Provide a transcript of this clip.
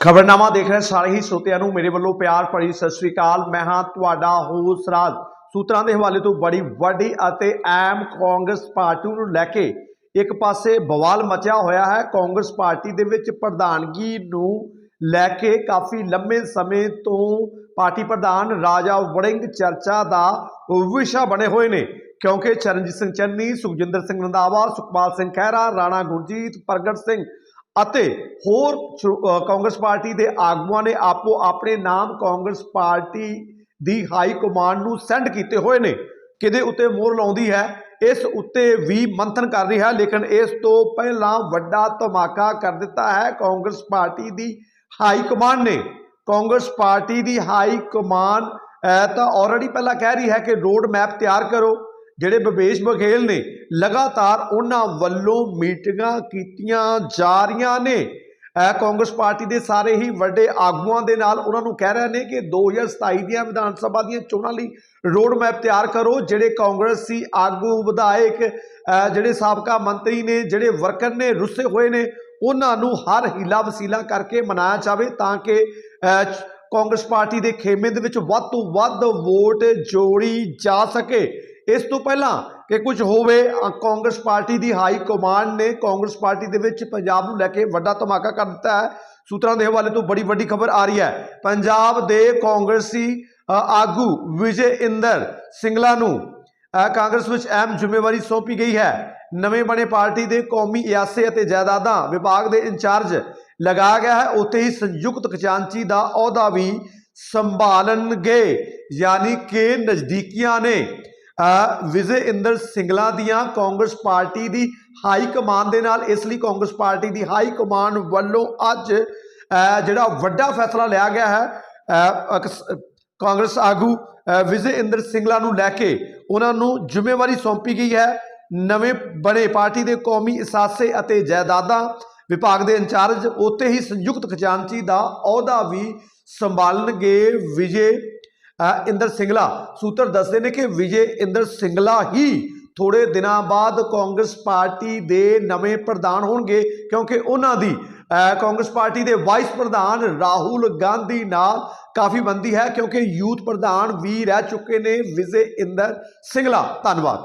ਖਬਰਨਾਮਾ ਦੇਖ ਰਹੇ ਸਾਰੇ ਹੀ ਸਰੋਤਿਆਂ ਨੂੰ ਮੇਰੇ ਵੱਲੋਂ ਪਿਆਰ ਭਰੀ ਸਤਿ ਸ੍ਰੀ ਅਕਾਲ। ਮੈਂ ਹਾਂ ਤੁਹਾਡਾ ਹੋਸ ਰਾਜ। ਸੂਤਰਾਂ ਦੇ ਹਵਾਲੇ ਤੋਂ ਬੜੀ ਵੱਡੀ ਅਤੇ ਐਮ ਕਾਂਗਰਸ ਪਾਰਟੀ ਨੂੰ ਲੈ ਕੇ ਇੱਕ ਪਾਸੇ ਬਵਾਲ ਮਚਿਆ ਹੋਇਆ ਹੈ। ਕਾਂਗਰਸ ਪਾਰਟੀ ਦੇ ਵਿੱਚ ਪ੍ਰਧਾਨਗੀ ਨੂੰ ਲੈ ਕੇ ਕਾਫੀ ਲੰਮੇ ਸਮੇਂ ਤੋਂ ਪਾਰਟੀ ਪ੍ਰਧਾਨ ਰਾਜਾ ਵੜਿੰਗ ਚਰਚਾ ਦਾ ਵਿਸ਼ਾ ਬਣੇ ਹੋਏ ਨੇ। ਕਿਉਂਕਿ ਚਰਨਜੀਤ ਸਿੰਘ ਚੰਨੀ, ਸੁਖਜਿੰਦਰ ਸਿੰਘ ਰੰਧਾਵਾ ਸੁਖਪਾਲ ਸਿੰਘ ਖਹਿਰਾ, ਰਾਣਾ ਗੁਰਜੀਤ ਪ੍ਰਗਟ ਸਿੰਘ ਅਤੇ ਹੋਰ ਕਾਂਗਰਸ ਪਾਰਟੀ ਦੇ ਆਗੂਆਂ ਨੇ ਆਪੋ ਆਪਣੇ ਨਾਮ ਕਾਂਗਰਸ ਪਾਰਟੀ ਦੀ ਹਾਈ ਕਮਾਂਡ ਨੂੰ ਸੈਂਡ ਕੀਤੇ ਹੋਏ ਨੇ। ਕਿਹਦੇ ਉੱਤੇ ਮੋਹਰ ਲਾਉਂਦੀ ਹੈ? ਇਸ ਉੱਤੇ ਵੀ ਮੰਥਨ ਕਰ ਰਹੀ ਹੈ ਲੇਕਿਨ ਇਸ ਤੋਂ ਪਹਿਲਾਂ ਵੱਡਾ ਧਮਾਕਾ ਕਰ ਦਿੱਤਾ ਹੈ ਕਾਂਗਰਸ ਪਾਰਟੀ ਦੀ ਹਾਈ ਕਮਾਂਡ ਨੇ। ਕਾਂਗਰਸ ਪਾਰਟੀ ਦੀ ਹਾਈ ਕਮਾਂਡ ਤਾਂ ਆਲਰੇਡੀ ਪਹਿਲਾਂ ਕਹਿ ਰਹੀ ਹੈ ਕਿ ਰੋਡ ਮੈਪ ਤਿਆਰ ਕਰੋ। ਜਿਹੜੇ ਭਵੇਸ਼ ਬਘੇਲ ਨੇ ਲਗਾਤਾਰ ਉਹਨਾਂ ਵੱਲੋਂ ਮੀਟਿੰਗਾਂ ਕੀਤੀਆਂ ਜਾ ਰਹੀਆਂ ਨੇ। ਕਾਂਗਰਸ ਪਾਰਟੀ ਦੇ ਸਾਰੇ ਹੀ ਵੱਡੇ ਆਗੂਆਂ ਦੇ ਨਾਲ ਉਹਨਾਂ ਨੂੰ ਕਹਿ ਰਹੇ ਨੇ ਕਿ 2027 ਦੀਆਂ ਵਿਧਾਨ ਸਭਾ ਦੀਆਂ ਚੋਣਾਂ ਲਈ ਰੋਡ ਮੈਪ ਤਿਆਰ ਕਰੋ। ਜਿਹੜੇ ਕਾਂਗਰਸੀ ਆਗੂ, ਵਿਧਾਇਕ ਜਿਹੜੇ ਸਾਬਕਾ ਮੰਤਰੀ ਨੇ, ਜਿਹੜੇ ਵਰਕਰ ਨੇ, ਰੁੱਸੇ ਹੋਏ ਨੇ, ਉਹਨਾਂ ਨੂੰ ਹਰ ਹੀਲਾ ਵਸੀਲਾ ਕਰਕੇ ਮਨਾਇਆ ਜਾਵੇ ਤਾਂ ਕਿ ਕਾਂਗਰਸ ਪਾਰਟੀ ਦੇ ਖੇਮੇ ਦੇ ਵਿੱਚ ਵੱਧ ਤੋਂ ਵੱਧ ਵੋਟ ਜੋੜੀ ਜਾ ਸਕੇ। ਇਸ ਤੋਂ ਪਹਿਲਾਂ ਕਿ ਕੁਝ ਹੋਵੇ ਕਾਂਗਰਸ ਪਾਰਟੀ ਦੀ ਹਾਈ ਕਮਾਂਡ ਨੇ ਕਾਂਗਰਸ ਪਾਰਟੀ ਦੇ ਵਿੱਚ ਪੰਜਾਬ ਨੂੰ ਲੈ ਕੇ ਵੱਡਾ ਧਮਾਕਾ ਕਰ ਦਿੱਤਾ ਹੈ। ਸੂਤਰਾਂ ਦੇ ਹਵਾਲੇ ਤੋਂ ਬੜੀ ਵੱਡੀ ਖਬਰ ਆ ਰਹੀ ਹੈ। ਪੰਜਾਬ ਦੇ ਕਾਂਗਰਸੀ ਆਗੂ ਵਿਜੇ ਇੰਦਰ ਸਿੰਗਲਾ ਨੂੰ ਕਾਂਗਰਸ ਵਿੱਚ ਅਹਿਮ ਜ਼ਿੰਮੇਵਾਰੀ ਸੌਂਪੀ ਗਈ ਹੈ। ਨਵੇਂ ਬਣੇ ਪਾਰਟੀ ਦੇ ਕੌਮੀ ਇਆਸੇ ਅਤੇ ਜਾਇਦਾਦਾਂ ਵਿਭਾਗ ਦੇ ਇੰਚਾਰਜ ਲਗਾਇਆ ਗਿਆ ਹੈ। ਉੱਥੇ ਹੀ ਸੰਯੁਕਤ ਖਜ਼ਾਨਚੀ ਦਾ ਅਹੁਦਾ ਵੀ ਸੰਭਾਲਣਗੇ। ਯਾਨੀ ਕਿ ਨਜ਼ਦੀਕੀਆਂ ਨੇ ਵਿਜੇ ਇੰਦਰ ਸਿੰਗਲਾ ਦੀਆਂ ਕਾਂਗਰਸ ਪਾਰਟੀ ਦੀ ਹਾਈ ਕਮਾਂਡ ਦੇ ਨਾਲ ਇਸ ਲਈ ਕਾਂਗਰਸ ਪਾਰਟੀ ਦੀ ਹਾਈ ਕਮਾਂਡ ਵੱਲੋਂ ਅੱਜ ਜਿਹੜਾ ਵੱਡਾ ਫੈਸਲਾ ਲਿਆ ਗਿਆ ਹੈ ਕਾਂਗਰਸ ਆਗੂ ਵਿਜੇ ਇੰਦਰ ਸਿੰਗਲਾ ਨੂੰ ਲੈ ਕੇ ਉਹਨਾਂ ਨੂੰ ਜ਼ਿੰਮੇਵਾਰੀ ਸੌਂਪੀ ਗਈ ਹੈ। ਨਵੇਂ ਬਣੇ ਪਾਰਟੀ ਦੇ ਕੌਮੀ ਅਸਾਸੇ ਅਤੇ ਜਾਇਦਾਦਾਂ ਵਿਭਾਗ ਦੇ ਇੰਚਾਰਜ ਉੱਤੇ ਹੀ ਸੰਯੁਕਤ ਖਜ਼ਾਨਚੀ ਦਾ ਅਹੁਦਾ ਵੀ ਸੰਭਾਲਣਗੇ ਵਿਜੇ ਇੰਦਰ ਸਿੰਗਲਾ। ਸੂਤਰ ਦੱਸਦੇ ਨੇ ਕਿ ਵਿਜੇ ਇੰਦਰ ਸਿੰਗਲਾ ਹੀ ਥੋੜੇ ਦਿਨਾਂ ਬਾਅਦ ਕਾਂਗਰਸ ਪਾਰਟੀ ਦੇ ਨਵੇਂ ਪ੍ਰਧਾਨ ਹੋਣਗੇ, ਕਿਉਂਕਿ ਉਹਨਾਂ ਦੀ ਕਾਂਗਰਸ ਪਾਰਟੀ ਦੇ ਵਾਈਸ ਪ੍ਰਧਾਨ ਰਾਹੁਲ ਗਾਂਧੀ ਨਾਲ ਕਾਫੀ ਬੰਦੀ ਹੈ, ਕਿਉਂਕਿ ਯੂਥ ਪ੍ਰਧਾਨ ਵੀ ਰਹਿ ਚੁੱਕੇ ਨੇ ਵਿਜੇ ਇੰਦਰ ਸਿੰਗਲਾ। ਧੰਨਵਾਦ।